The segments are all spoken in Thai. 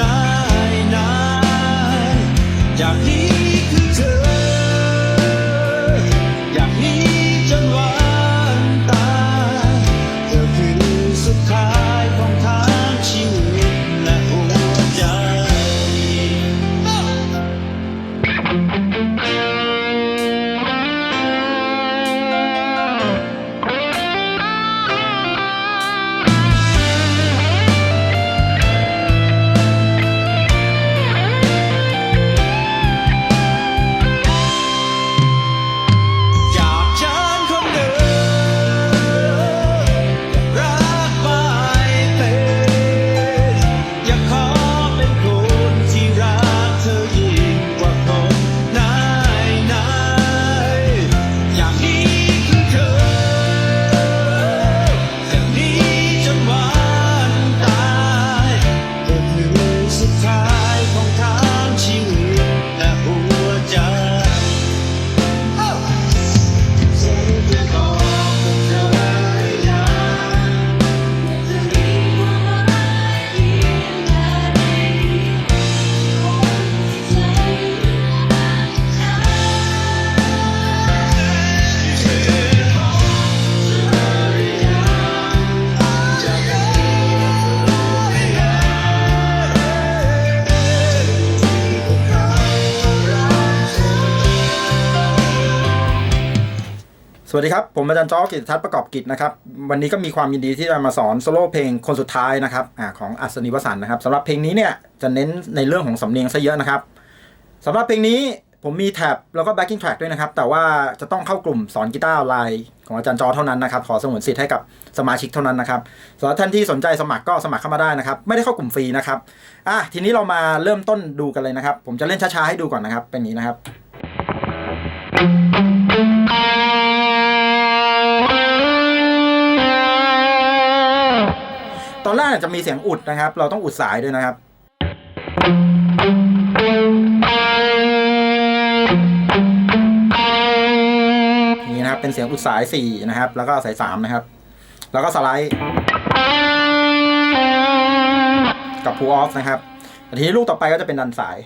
น สวัสดีครับ ผมอาจารย์จ้อกิตทัศน์ประกอบกิจนะครับ วันนี้ก็มีความยินดีที่จะมาสอนโซโล่เพลงคนสุดท้ายนะครับอของอัศนีวสันนะครับสำหรับเพลงนี้เนี่ยจะเน้นในเรื่องของสำเนียงซะเยอะนะครับสำหรับเพลงนี้ผมมีแท็บแล้วก็ backing track ด้วยนะครับ แต่ว่าจะต้องเข้ากลุ่มสอนกีตาร์ไลน์ของอาจารย์จอเท่านั้นนะครับขอสงวนสิทธิ์ให้กับสมาชิกเท่านั้นนะครับสำหรับท่านที่สนใจสมัครก็สมัครเข้ามาได้นะครับ ไม่ได้เข้ากลุ่มฟรีนะครับอะทีนี้เรามาเริ่มต้นดูกันเลยนะครับ ผมจะเล่นช้าๆให้ดูก่อนนะครับเป็นนี้นะครับ อนแรกจะมีเสียงอุดนะครับ เราต้องอุดสายด้วยนะครับ นี่นะครับเป็นเสียงอุดสาย 4 นะครับ แล้วก็สาย 3 นะครับ แล้วก็สไลด์ กับ pull off นะครับทีนี้ลูกต่อไปก็จะเป็นดันสาย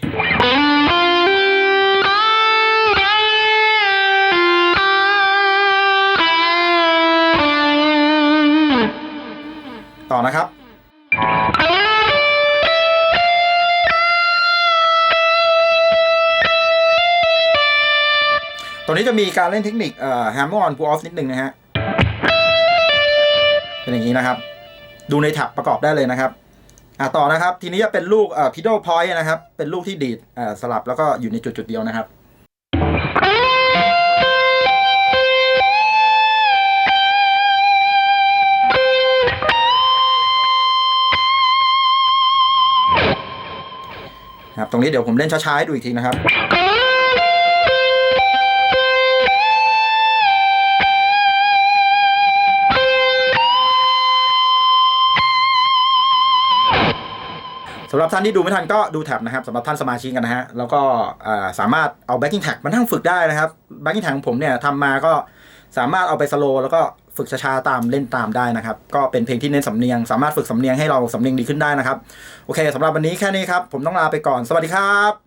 ต่อนะครับตัวนี้จะมีการเล่นเทคนิคเอ่อ hammer on pull off นิดนึงนะฮะ เป็นอย่างนี้นะครับ ดูในแท็บประกอบได้เลยนะครับ อะต่อนะครับ ทีนี้จะเป็นลูกเอ่อ pedal point นะครับ เป็นลูกที่ดีดเอ่อสลับแล้วก็อยู่ในจุดจุดเดียวนะครับ ครับตรงนี้เดี๋ยวผมเล่นช้าๆให้ดูอีกทีนะครับสำหรับท่านที่ดูไม่ทันก็ดูแท็บนะครับสำหรับท่านสมาชิกกันนะฮะแล้วก็สามารถเอา backing tag มานั่งฝึกได้นะครับ backing tag ของผมเนี่ยทำมาก็ สามารถเอาไปสโลว์แล้วก็ฝึกช้าๆตามเล่นตามได้นะครับ ก็เป็นเพลงที่เน้นสำเนียง สามารถฝึกสำเนียงให้เราสำเนียงดีขึ้นได้นะครับ โอเคสำหรับวันนี้แค่นี้ครับ ผมต้องลาไปก่อน สวัสดีครับ